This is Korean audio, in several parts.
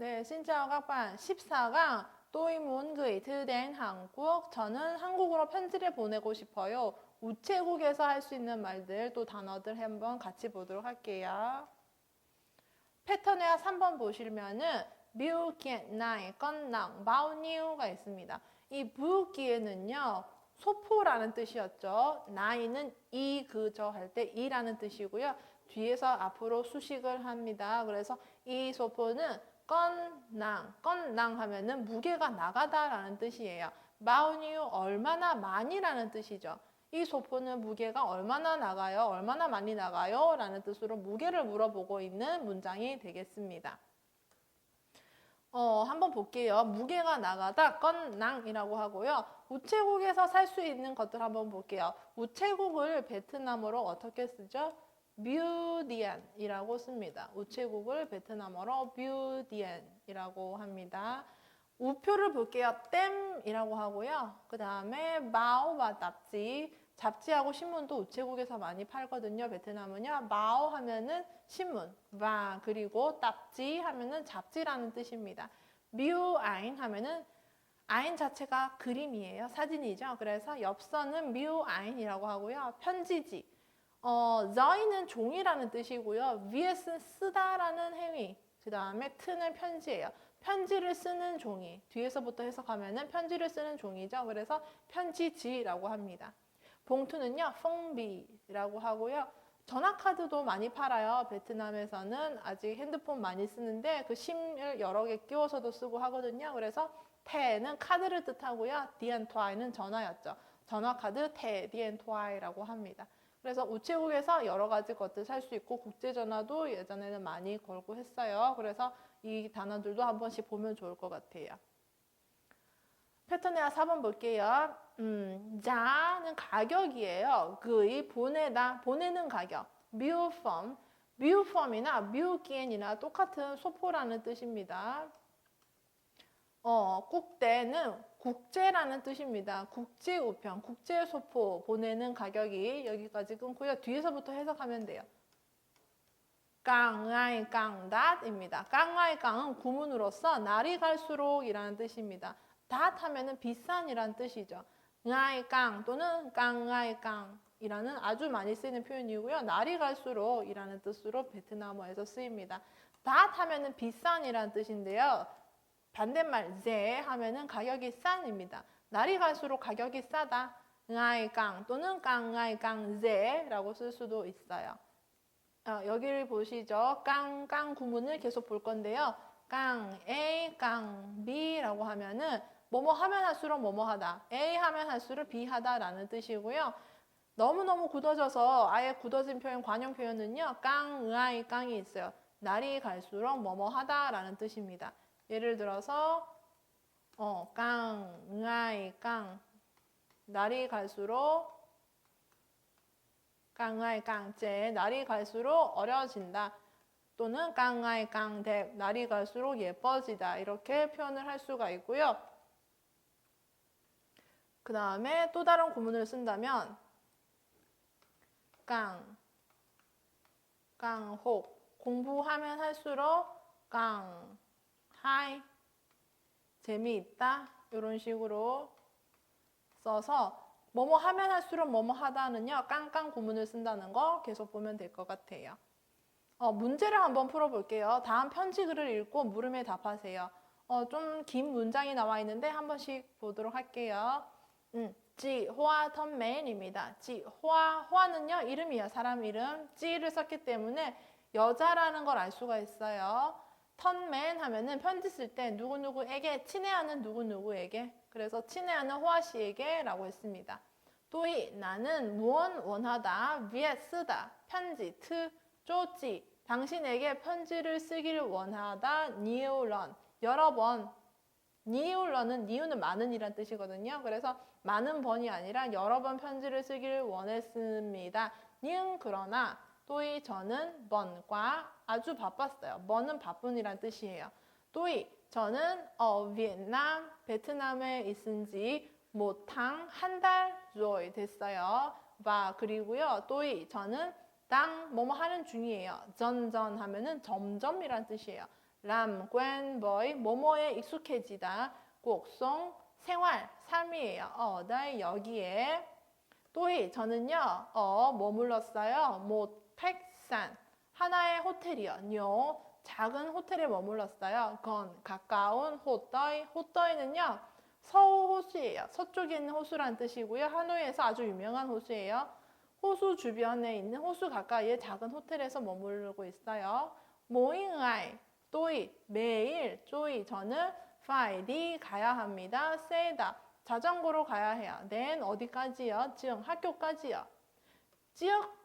네, 신짜오 각반 14강 또이문 그이트된 한국 저는 한국으로 편지를 보내고 싶어요. 우체국에서 할 수 있는 말들 또 단어들 한번 같이 보도록 할게요. 패턴에 3번 보시면은 뮤기엔 나이 건낭 바우니우가 있습니다. 이 뮤기에는요 소포라는 뜻이었죠. 나이는 이 그저 할 때 이라는 뜻이고요. 뒤에서 앞으로 수식을 합니다. 그래서 이 소포는 건낭, 건낭 하면은 무게가 나가다라는 뜻이에요. 바우니우 얼마나 많이라는 뜻이죠. 이 소포는 무게가 얼마나 나가요? 얼마나 많이 나가요? 라는 뜻으로 무게를 물어보고 있는 문장이 되겠습니다. 어, 한번 볼게요. 무게가 나가다 건낭이라고 하고요. 우체국에서 살 수 있는 것들 한번 볼게요. 우체국을 베트남어로 어떻게 쓰죠? 뮤디안이라고 씁니다. 우체국을 베트남어로 뮤디안이라고 합니다. 우표를 볼게요. 땜이라고 하고요. 그 다음에 마오와 잡지. 잡지하고 신문도 우체국에서 많이 팔거든요. 베트남은요. 마오 하면은 신문, 와 그리고 잡지 하면은 잡지라는 뜻입니다. 뮤 아인 하면은 아인 자체가 그림이에요. 사진이죠. 그래서 엽서는 뮤아인이라고 하고요. 편지지. 어, 저희는 종이라는 뜻이고요. 위에 쓴 쓰다라는 행위. 그 다음에 트는 편지예요. 편지를 쓰는 종이. 뒤에서부터 해석하면은 편지를 쓰는 종이죠. 그래서 편지지라고 합니다. 봉투는요, 펑비라고 하고요. 전화카드도 많이 팔아요. 베트남에서는 아직 핸드폰 많이 쓰는데 그 심을 여러 개 끼워서도 쓰고 하거든요. 그래서 태는 카드를 뜻하고요. 디엔토아이는 전화였죠. 전화카드 태, 디엔토아이라고 합니다. 그래서 우체국에서 여러 가지 것들 살 수 있고 국제 전화도 예전에는 많이 걸고 했어요. 그래서 이 단어들도 한 번씩 보면 좋을 것 같아요. 패턴에 4번 볼게요. 음, 자는 가격이에요. 그의 보내다, 보내는 가격. 뮤펌, 뮤펌이나 뮤기엔이나 똑같은 소포라는 뜻입니다. 어, 국대는 국제라는 뜻입니다. 국제 우편, 국제 소포 보내는 가격이 여기까지 끊고요. 뒤에서부터 해석하면 돼요. 깡아이 깡닷입니다. 깡아이 깡은 구문으로서 날이 갈수록이라는 뜻입니다. 닷 하면은 비싼이라는 뜻이죠. 응아이 깡 또는 깡아이 깡이라는 아주 많이 쓰이는 표현이고요. 날이 갈수록이라는 뜻으로 베트남어에서 쓰입니다. 닷 하면은 비싼이라는 뜻인데요. 반대말 제 하면은 가격이 싼입니다. 날이 갈수록 가격이 싸다. 응아이 깡 또는 깡아이 깡제라고 쓸 수도 있어요. 어, 여기를 보시죠. 깡, 깡 구문을 계속 볼 건데요. 깡 A, 깡 B라고 하면은 뭐뭐 하면 할수록 뭐뭐 하다. A 하면 할수록 B 하다라는 뜻이고요. 너무너무 굳어져서 아예 굳어진 표현, 관용 표현은요. 깡, 의아이, 깡이 있어요. 날이 갈수록 뭐뭐 하다라는 뜻입니다. 예를 들어서 어, 깡, 응아이, 깡. 날이 갈수록 깡아이, 깡제. 날이 갈수록 어려진다. 또는 깡아이, 깡대. 날이 갈수록 예뻐지다. 이렇게 표현을 할 수가 있고요. 그 다음에 또 다른 구문을 쓴다면 깡, 깡혹. 공부하면 할수록 깡, 하이, 재미있다 이런 식으로 써서 뭐뭐 하면 할수록 뭐뭐 하다는요 깡깡 구문을 쓴다는 거 계속 보면 될 것 같아요. 어, 문제를 한번 풀어볼게요. 다음 편지 글을 읽고 물음에 답하세요. 어, 좀 긴 문장이 나와 있는데 한 번씩 보도록 할게요. 음, 지, 호아, 턴맨입니다. 지, 호아, 호아는요 이름이에요. 사람 이름. 지를 썼기 때문에 여자라는 걸 알 수가 있어요. 턴맨 하면은 편지 쓸 때 누구누구에게 친애하는 누구누구에게 그래서 친애하는 호아 씨에게 라고 했습니다. 또이 나는 무언 원하다 위에 쓰다 편지 트 쪼지 당신에게 편지를 쓰기를 원하다 니울런 여러 번 니울런은 니우는 많은이란 뜻이거든요. 그래서 많은 번이 아니라 여러 번 편지를 쓰기를 원했습니다. nhưng 그러나 또이 저는 번과 아주 바빴어요. 번은 바쁜이란 뜻이에요. 또이 저는 어 베트남 베트남에 있은 지 못한 한달 조이 됐어요. 와 그리고요. 또이 저는 땅 뭐뭐 하는 중이에요. 전전 하면은 점점이란 뜻이에요. 람, 꽌, 버이, 뭐뭐에 익숙해지다. 곡송, 생활, 삶이에요. 어, 네, 여기에. 또이, 저는요, 어, 머물렀어요. 못, 택산. 하나의 호텔이요. 뇨, 작은 호텔에 머물렀어요. 건, 가까운 호떠이. 호떠이는요, 서호 호수예요. 서쪽에 있는 호수란 뜻이고요. 하노이에서 아주 유명한 호수예요. 호수 주변에 있는 호수 가까이에 작은 호텔에서 머무르고 있어요. 모잉아이, 또이, 매일, 쪼이, 저는 파이디 가야 합니다. 세다, 자전거로 가야 해요. 낸 어디까지요? 지금 학교까지요. 지역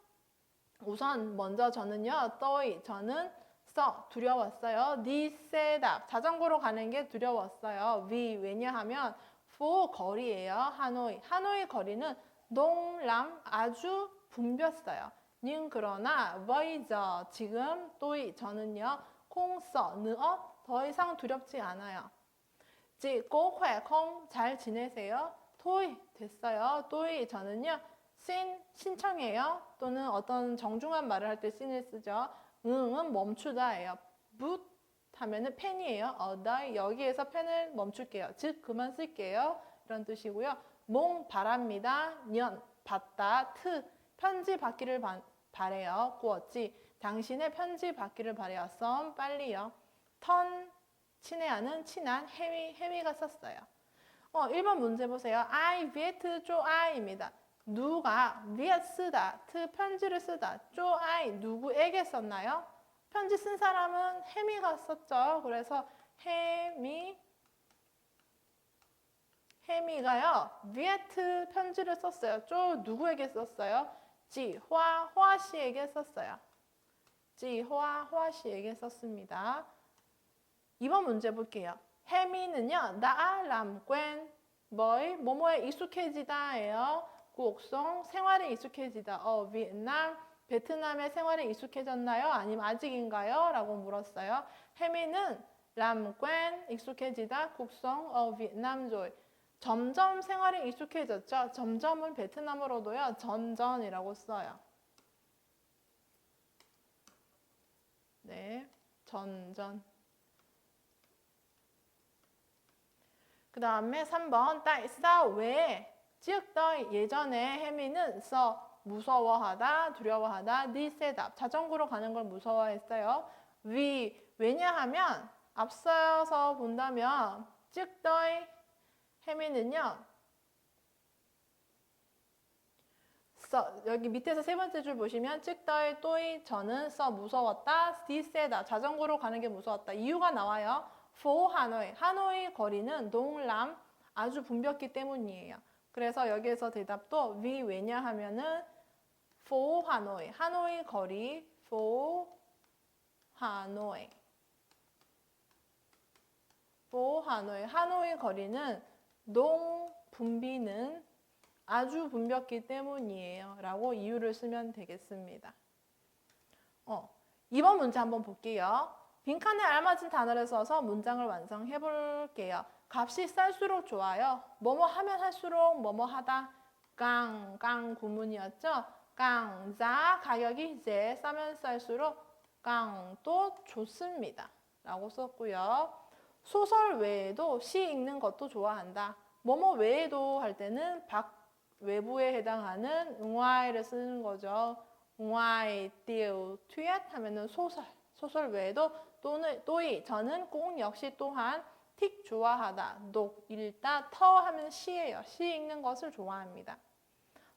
우선 먼저 저는요, 또이, 저는 써 두려웠어요. 니 세다 자전거로 가는 게 두려웠어요. 위 왜냐하면 포 거리예요. 하노이 하노이 거리는 동람 아주 붐볐어요. nhưng 그러나 bây 지금 또이 저는요 콩써 느어 더 이상 두렵지 않아요. 지 고회 콩잘 지내세요. 토이 됐어요. 또이 저는요 신 신청해요 또는 어떤 정중한 말을 할때 신을 쓰죠. 응은 멈추다예요. 붓 하면은 펜이에요. 어, 나 여기에서 펜을 멈출게요. 즉 그만 쓸게요. 이런 뜻이고요. 몽 바랍니다. 년 받다 트 편지 받기를 바, 바래요. 꾸었지. 당신의 편지 받기를 바래요. 썸 빨리요. 턴 친애하는 친한 해미 해미가 썼어요. 어, 1번 문제 보세요. I viet 쪼 I입니다. 누가 위에 쓰다, 트 편지를 쓰다, 쪼 아이 누구에게 썼나요? 편지 쓴 사람은 해미가 썼죠. 그래서 해미 해미가요 위에트 편지를 썼어요. 쪼 누구에게 썼어요? 지화 화 씨에게 썼어요. 지화 화 씨에게 썼습니다. 이번 문제 볼게요. 해미는요 나람 꽌 뭐이 뭐뭐에 익숙해지다예요. 곡송 생활에 익숙해지다. 어, 베트남 베트남의 생활에 익숙해졌나요? 아니면 아직인가요? 라고 물었어요. 해미는 람꽌 익숙해지다. 곡송 어, 베트남 조이 점점 생활에 익숙해졌죠. 점점은 베트남어로도요. 전전이라고 써요. 네, 전전. 그 다음에 3번 따이싸 왜 즉, 더 예전에 혜미는 써 무서워하다, 두려워하다, 니세답 자전거로 가는 걸 무서워했어요. 위 왜냐하면 앞서서 본다면 즉, 더의 혜미는요. 써 여기 밑에서 세 번째 줄 보시면 즉, 더의 또이 저는 써 무서웠다, 디세다 자전거로 가는 게 무서웠다. 이유가 나와요. 포 하노이 하노이 거리는 동람 아주 붐볐기 때문이에요. 그래서 여기에서 대답도 위 왜냐하면은 for 하노이 하노이 거리 for 하노이 for 하노이 하노이 거리는 농 붐비는 아주 붐볐기 때문이에요. 라고 이유를 쓰면 되겠습니다. 어, 이번 문제 한번 볼게요. 빈칸에 알맞은 단어를 써서 문장을 완성해 볼게요. 값이 쌀수록 좋아요. 뭐뭐 하면 할수록 뭐뭐 하다. 깡, 깡 구문이었죠. 깡자 가격이 이제 싸면 쌀수록 깡도 좋습니다. 라고 썼고요. 소설 외에도 시 읽는 것도 좋아한다. 뭐뭐 외에도 할 때는 박 외부에 해당하는 응화이를 쓰는 거죠. 응화이, 띠우, 튀엣 하면은 소설. 소설 외에도 또는 또이 저는 꼭 역시 또한 틱 좋아하다, 녹, 읽다, 터 하면 시예요. 시 읽는 것을 좋아합니다.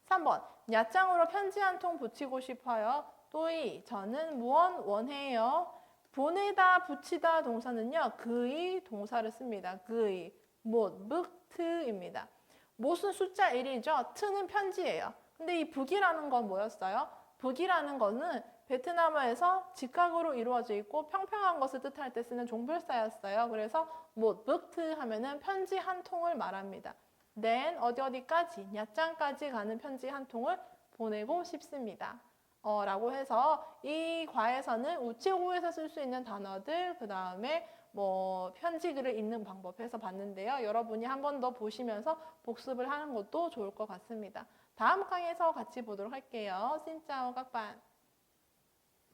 3번 야장으로 편지 한 통 붙이고 싶어요. 또이 저는 무언 원해요. 보내다, 붙이다 동사는요. 그의 동사를 씁니다. 그의 못, 북, 트입니다. 못은 숫자 1이죠. 트는 편지예요. 근데 이 북이라는 건 뭐였어요? 북이라는 거는 베트남어에서 직각으로 이루어져 있고 평평한 것을 뜻할 때 쓰는 종불사였어요. 그래서 뭐 북트 하면은 편지 한 통을 말합니다. then 어디 어디까지 야짱까지 가는 편지 한 통을 보내고 싶습니다. 어, 라고 해서 이 과에서는 우체국에서 쓸 수 있는 단어들 그 다음에 뭐 편지 글을 읽는 방법 해서 봤는데요. 여러분이 한 번 더 보시면서 복습을 하는 것도 좋을 것 같습니다. 다음 강에서 같이 보도록 할게요. 신짜오 각반.